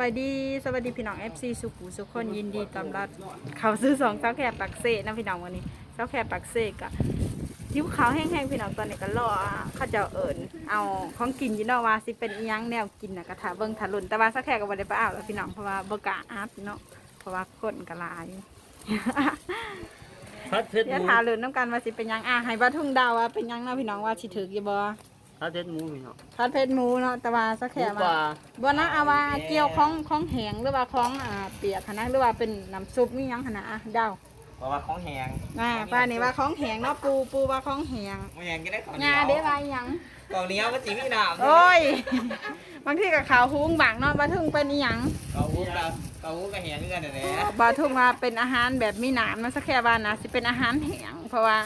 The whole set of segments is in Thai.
บายดีสวัสดีพี่น้อง FC สุขุสุขคนยินดีต้อนรับเขาซื้อสองเจ้าแค่ปักเซ่นะพี่น้องวันนี้เจ้าแค่ปักเซ่กะยิ้วขาวแห้งๆพี่น้องตอนนี้ก็รอเขาเจะเอิญเอาของกินอยี่เนอกว่าสิเป็นอิหยังแนวกินนะกระถาเบิ่งถาลุนแต่ว่าสักแค่ก็บ่ได้ไปเอาแล้วพี่น้องเพราะว่าบ่กล้าอัพเนาะเพราะว่าคนก็หลายพัดเพชรหเดี๋ยวมูถาลุนน้ำกันว่าสิเป็นหยังอะให้บ้าทุ่งดาวว่าเป็นหยังเนาะพี่น้องว่าสิถือกี่บ่ พัดเพชรหมูพี่เนาะพัดเพชรหมูเนาะแต่ว่าสักหแค่มูปว่าลาบ่นะเอาว่าเกี่ยวของของแห้งหรือว่าของอ่าเปียกหั้นนะหรือว่าเป็นน้ำซุปนี่ยังหันนะอะเดาเพราะว่าของแหงอ่าป้านี่ว่าของแห้งเนาะปูปูว่าของแห้งของแหงก็ได้ของเหนีงายวเด้ว่าอิหยังกล่องเหนียวก็จีมีน้ำโอ้ย บางทีกับขาวหุ้งบางเนาะบาทุ่งเป็นอีหยังเกาหูกับเกาหูกับแหงคือกันนั่นแหละบาทุ่งว่าเป็นอาหารแบบมีหนามนะสักแค่ว่านะสิเป็นอาหารแห้งเพราะว่า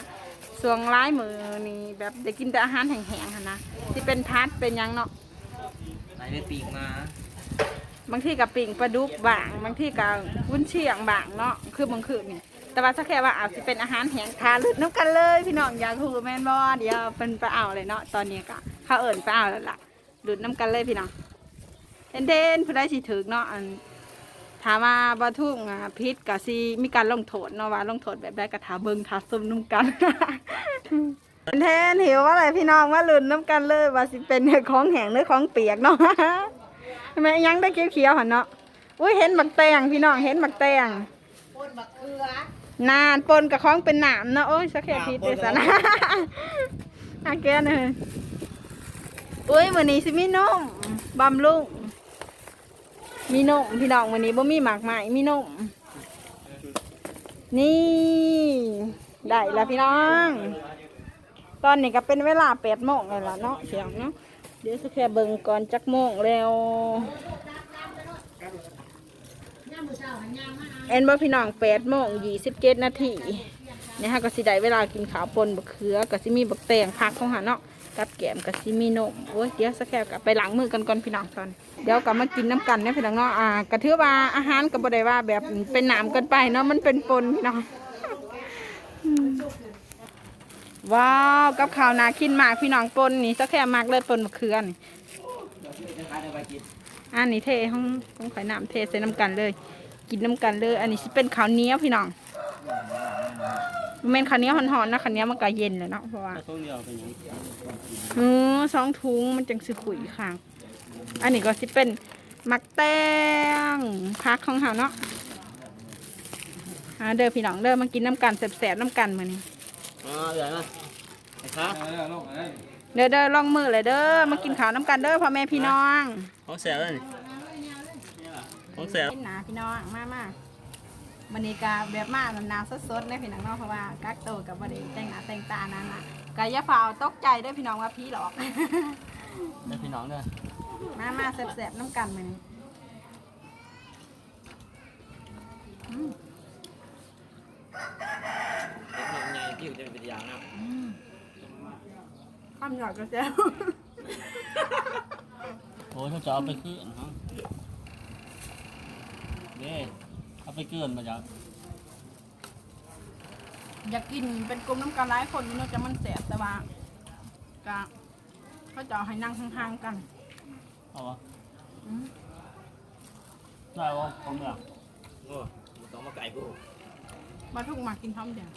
ส่วงร้ายมือนี่แบบได้กินแต่อาหารแห้งๆหันนะสิเป็นพัดเป็นหยังเนาะ ไหนได้ปีกมาบางทีกับปิ่งปลาดุกบางบางทีกับวุ้นเชียงบางเนาะคือบางคืนนี่แต่ว่าสักแค่ว่าอาจจะเป็นอาหารแห้งทานลึกน้ำกันเลย พี่น้องอยากถูแม่นบ่เดี๋ยวเป็นไปเอาเลยเนาะตอนนี้ก็เขาเอิ่นไปเอาแล้วล่ะดูดน้ำกันเลยพี่น้องเทนเทนผู้ได้สิถึกเนาะอัน ถามว่าบาทุ่งอะพิษกับซีมีการลงโทษเนาะว่าลงโทษแบบได้กระถาเบิงทาซุ่มน้ำกันเทนเทนหิวว่าอะไรพี่น้องว่าลุ้นน้ำกันเลยว่าสิเป็นของแห้งหรือของเปียกเนาะทำไมยังได้เขียวๆหันเนาะอุ้ยเห็นบักแตงพี่น้องเห็นบักแตงปนบักเขือนานปนกับของเป็นหนามเนาะโอ้ยสักแค่พีเตสนะอาแกนเลยอุ้ยวันนี้สิมีนมบำรุง มีนมพี่น้องวันนี้บ่มีหมากไม้มีนมนี่ ได้แล้วพี่น้อง ตอนนี้ก็เป็นเวลาแปดโมงแล้วล่ะเนาะเสียงเนาะเดี๋ยวสักแค่เบิ่งก่อนจักโมงแล้วเอ็นบ่พี่น้องแปดโมงยี่สิบเจ็ดนาทีเนี่ยฮะก็สิได้เวลากินข้าวปนบักเขือก็สิมีบักแตงผักของหาเนาะ กับแกมก็สิมีนมโอ้ยเดี๋ยวสักแค่กับไปหล้างมือกันก่อนพี่น้องตอน เดี๋ยวกลับมากินน้ำกันเนี่ยพี่น้องเนาะอ่าก็ถือว่าอาหารก็บ่ได้ว่าแบบเป็นหนามเกินไปเนาะมันเป็นปนพี่น้องว้าวกับข้าวนากินมากพี่น้องปนนี่สักแค่มากเลยปนมะเขือนี่อันนี้เทห้องห้องไข่น้ำเทใส่น้ำกันเลย กินน้ำกันเลย อันนี้เป็นข้าวเหนียวพี่น้อง แม่นข้าวเหนียวห่อนๆนะข้าวเหนียวมันก็เย็นเลยเนาะเพราะว่าถ้าทุ่งเดียวเป็นหยังเออสองถุงมันจังสิขุยค่ะ อันนี้ก็สิเป็นมักแตงพักของเฮาเนาะอ่าเด้อพี่น้องเด้อมากินน้ำกันแสบๆน้ำกันมื้อนี้อ๋อเดี๋ยวนะไอ้ครับเด้อเด้อลองมือเลยเด้อมากินข้าวน้ำกันเด้อพ่อแม่พี่น้องของแสบแล้วนี่ของแสบเป็นหนาพี่น้องมามา มันนี้กาแบบมาหนาวสดๆเลยพี่น้องเนาะเพราะว่ากักโตวกับบริแต่งหน้าแต่งตานั่นน่ะกายาฝ่าวตกใจเด้อพี่น้องว่าพี่หลอกเดี๋ยวพี่น้องเด้อมามาแสบๆน้ำกันมานี่อืมเด็กหนุ่มใหญ่ผิวจะเป็นอย่างนะความหยอดก็แซวโอ้ยเขาจะเอาไปคืนฮะเด้ เอาไปเกินมาจากอยากกินเป็นกลุ่มน้ำกันหลายคนนี่เนาะจะมันแสบแต่ว่าก็เขาจะเอาให้นั่งห่างๆกันเอาวะอืมได้ว่าของเมืองโอ้บ่ต้องมาไก่กูมาทุกมากินหอมแดง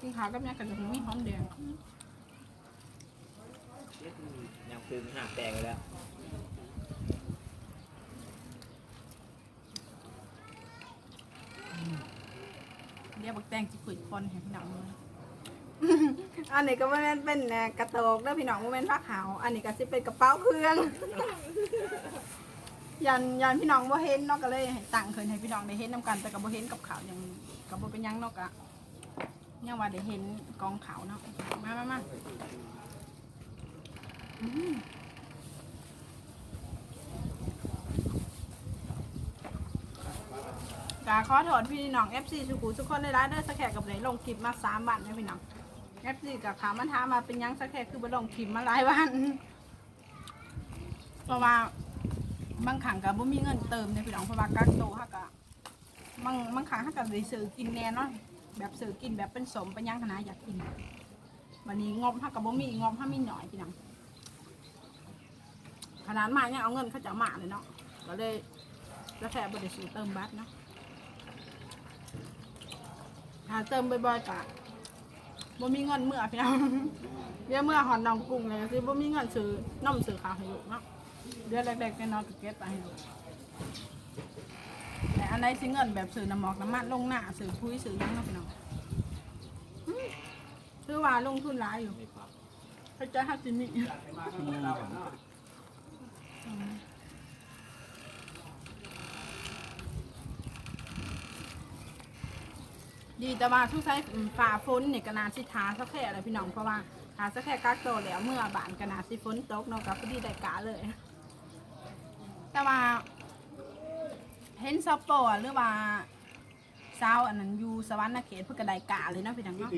กินขาวกับยากันจะมีหอมแดง ยังคือห่างแตกไปแล้ว ยวบักแตงจิขุยคนเห็นพี่น้องเลยอันนี้ก็ไม่แม่นเป็นแหน่กระโตกแล้วพี่น้องไม่แม่นผ้าขาว อันนี้ก็สิเป็นกระเป๋าเครื่อง ยันยันพี่น้องว่าเห็นเนอกก็เลยให้ตั้งคืนให้พี่น้องได้เห็นน้ำกันแต่กับบ่เห็นกับขาวยังกับบ่เป็นหยังเนอกอะยังว่าได้เห็นกองขาวเนาะมามามาอืม กาขอโทษพี่น้อง FC สุขุทุกคนได้ร้ายเด้อสักแขกกับไหนลงคลิปมาสามวันนะพี่น้อง FC กับขามันถามมาเป็นยังสักแขกคือบ่ลงคลิปมาหลายวันเพราะว่าบางครั้งก็บ่มีเงินเติมในพี่น้องเพราะว่ากักโตฮักก็บางบางครั้งฮักก็ได้ซื้อกินแน่เนาะแบบซื้อกินแบบเป็นสมเป็นยังขนาดอยากกินวันนี้งบฮักก็บ่มีงบฮักมีหน่อยพี่น้องขนาดมายังเอาเงินเขาจะเอามาเลยเนาะก็เลยแล้วแค่บริสุทธิ์เติมบัตรเนาะ หาเติมบ่อยๆกะบ่มีเงินเมื่อพี่น้องเดี๋ยวเมื่อหอนน้องกุ้งเลยสิบ่มีเงินซื้อนมซื้อข้าวให้ลูกเนาะเดือนแรกๆน้อยๆก็เก็บไปให้ลูกแต่อันไหนสิเงินแบบซื้อน้ำหมอกน้ำมันลงหน้าซื้อพุ้ยซื้อยังเนาะพี่น้องอือว่าลงทุนหลายอยู่ไม่พักเขาจฮัตจิมิ อืม ดีแต่ว่าทุกใช้ฝ่าฝนเนี่ยกนาสิทาสักแค่อะไรพี่น้องเพราะว่าหาสักแค่กักโตแล้วเมื่อบานกระนาสิฝนตกเนาะกับพอดีได้กาเลย แต่ว่า เห็นซัปโปหรือว่าสาวอันนั้นอยู่สวรรค์เขตเพื่อกระไดกาเลยเนาะพี่น้องเนาะ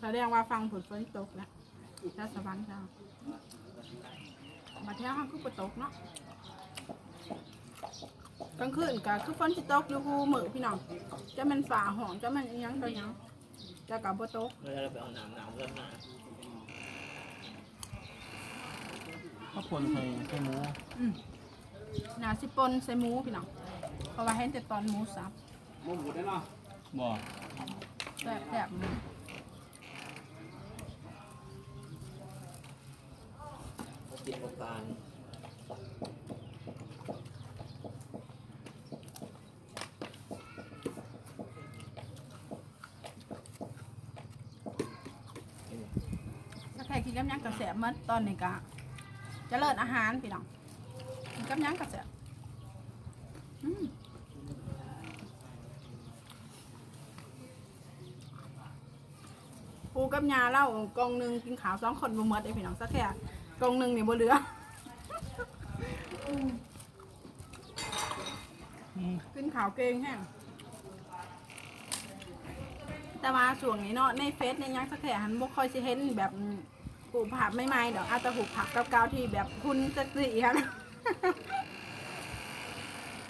แสดงว่าฟังผลฝนตกแล้วแล้วสวรรค์เรามาเที่ยวห้างคือปตกเนาะ กลางคืนก็คือฝนสิตกอยู่คูมือพี่น้องจะมันฝ่าห้องจะมันอิหยังตัวหยังจะกับบ่ตกเราจะไปเอาหนามหนามเริ่มหนาข้าวปนใส่ใส่หมูอืมหนาสิปนใส่หมูพี่น้องเพราะว่าเห็นแต่ตอนหมูสับบ่แซ่บแซ่บติดประการ ถ้าใครกินกับ หยังกับแซ่บหมันตอนนี้ก็เจะเลิศอาหารพี่น้องกินกับหยังกับแซ่บอืมปูกับยาเล่ากองหนึ่งกินขาวสองคนบ่หมดไอพี่น้องสักแค่กองหนึ่งเนี่ยบ่เหลือขึ้นขาวเกงแห้งแต่ว่าช่วงนี้เนาะในเฟซในยังสักแค่หันบ่ค่อยสิเห็นแบบ ลูกผักไม่ไม่ๆดอกอาจจะปลูกผักเก่าๆที่แบบคุณจักสีค่ะ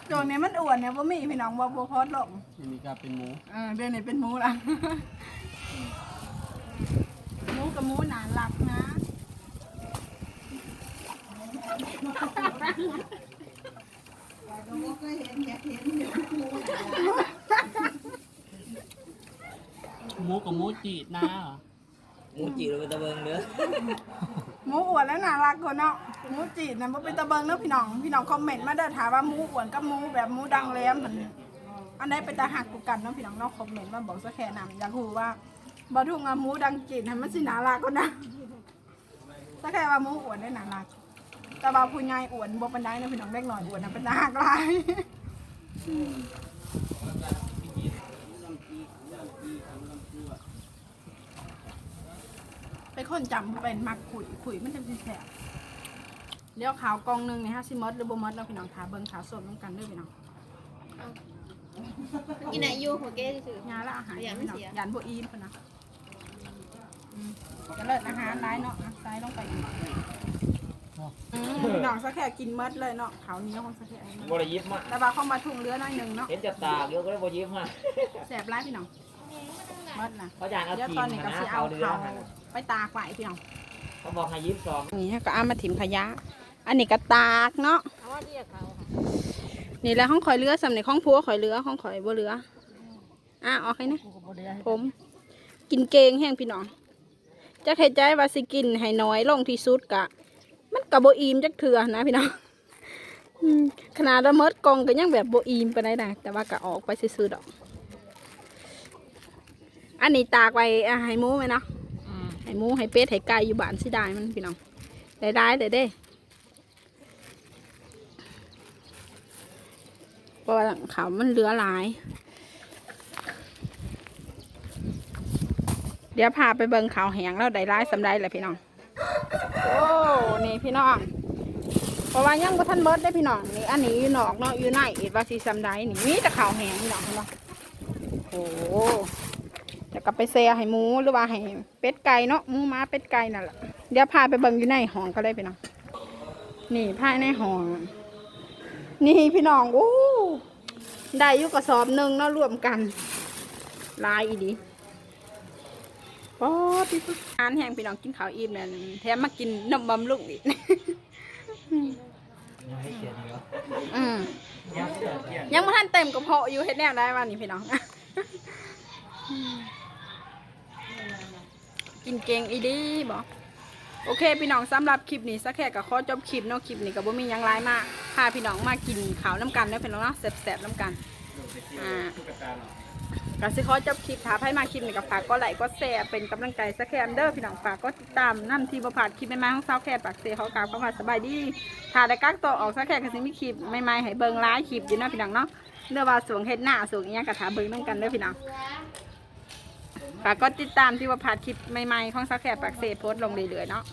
ช่วงนี้มันอ้วนเนี่ยบ่มีพี่น้องบ่บ่โพสต์ลงอันนี้ก็เป็นหมูเออเดี๋ยวนี้เป็นหมูละหมูกับหมูหนาหลักนะหมูกับหมูจีดนะเหรอห มูจีเราไปตะเบิงเด้อหมูอ้วนแล้วน่ารักกว่าเนาะหมูจีดนะบ่เป็นตะเบิงเนาะพี่น้อง พี่น้องคอมเมนต์มาเด้อถามว่าหมูอ้วนกับหมูแบบหมูดังแหลมมันอันใดเป็นตาหักกูกันเนาะพี่น้องเนาะคอมเมนต์มาบอกสักแค่นำอยากรู้ว่าบ่ทุ่งว่าหมูดังจีดให้มันสิน่ารักกว่านะสักแค่ว่าหมูอ้วนได้น่ารัก แต่ว่าผู้ใหญ่อ้วนบ่ปานใดเนาะพี่น้องเล็กหน้อยอ้วนน่ะเป็นตาหักหลาย เป็นคนจำเป็นมักขุยขุยมันจะเป็นแสบเดี๋ยวขาวกองหนึ่งนี่ฮะซิมอสหรือบ่มอสเราพี่น้องทาเบิ่งขาวสดน้ำกันด้วยพี่น้องกินไหนอยู่หัวเก้ซื่อยาละอาหารอย่าไม่พี่น้องเสียยันบ่อีมพนนะอืมจะเลิศอาหารร้ายเนาะอะซ้ายลงไปอีกอืมพี่น้องสักแค่กินเมดเลยเนาะขาวเหนี้ยวของสักแค่บริยิบมาแต่ว่าเข้ามาทุ่งเรือหน้อยหนึ่งเนาะเห็นจะตากเดี๋ยอะก็ได้บริยิบมาแสบร้ายพี่น้องเมดนะเขาจานเอาเดี๋ยวทีตมอนนี้ก็นะสิเขาเอาเรือเขาหั่น ไปตากไว้พี่น้องเขาบอกให้ยิบสองนี่ก็เอามาถิ่มขยะ อันนี้ก็ตากเนาะเอาว่าเรียกเขาค่ะนี่แหละห้องข่อยเรือสำเร็จห้องพัวข่อยเรือห้องข่อยบ่เรืออะออกให้นะผม กินเกงแห้งพี่น้องจะเห็นใจว่าสิกินให้น้อยลงที่สุดกะ มันกับโบอีมจักเถื่อนะพี่น้องอืมขนาดละเมิดกล่องก็ยังแบบโบอีมไปได้นะแต่ว่าก็ออกไปซื้อๆดอก อันนี้ตากไว้อะให้หมูไหมเนาะ ให้หมูให้เป็ดให้ไก่อยู่บ้านสิได้มันพี่น้องได้ได้เด้เด้เพราะว่าเขามันเหลือหลาย เดี๋ยวพาไปเบิ่งเขาวแหงแล้วได้ร้ายสำได้แหละพี่น้อง โอ้นี่พี่น้อง เพราะว่ายังบ่ทันเบิดได้พี่น้องนี่อันนี้อยู่นอกเนาะอยู่ในอีกว่าสิสำได้นี่มีแต่เขาวแหงพี่น้องเนบ่โอ้ เดี๋ยวก็ไปแซ่ให้หมูหรือว่าให้เป็ดไก่เนาะหมูม้าเป็ดไก่นั่นแหละเดี๋ยวพาไปเบิ่งอยู่ในห้องก็ได้พี่น้องนี่ภายในห้องนี่พี่น้องโอ้ได้อยู่กระสอบหนึ่งเนาะรวมกัน ลายอีดีป๊อดพี่อาหารแห้งพี่น้องกินข้าวอิ่มเนี่ยแถมมากินนมบำรุงอีกอืมยังไม่ทันเต็มกระเพาะอยู่เฮ็ดแนวได้วันนี้พี่น้อง กินเก่งอีดีบอกโอเค พี่น้องสำหรับคลิปนี้สักแค่กับข้อจบคลิปเนาะคลิปนี้ก็บบ่มียังไรมากพาพี่น้องมากินข้าวน้ำกันเนาะพี่น้องเนาะแซ่บๆน้ำกันอ่าก็สิขอจบคลิปถ้าใครมาคลิปนี้ก็ฝากก็ไหลก็แชร์เป็นกำลังใจสักแค่เด้อพี่น้องฝากก็ติดตามนํทีบ่พาดคลิปใหม่ๆของสาวแค่ปากเสียเขากล่าวคำว่าสบายดีถ้าได้กักตัวออกสักแค่ก็สิมีคลิปใหม่ๆให้เบิ่งหลายคลิปอยู่เนาะพี่น้องเนาะเด้อว่าสวงเฮ็ดหน้าสวงอีหยังก็ถาเบิ่งนํกันเด้อพี่น้อง ฝากกดติดตามที่ว่าพาดคลิปใหม่ๆ ของสักแคบปากเซโพสต์ลงเรื่อยๆเนาะ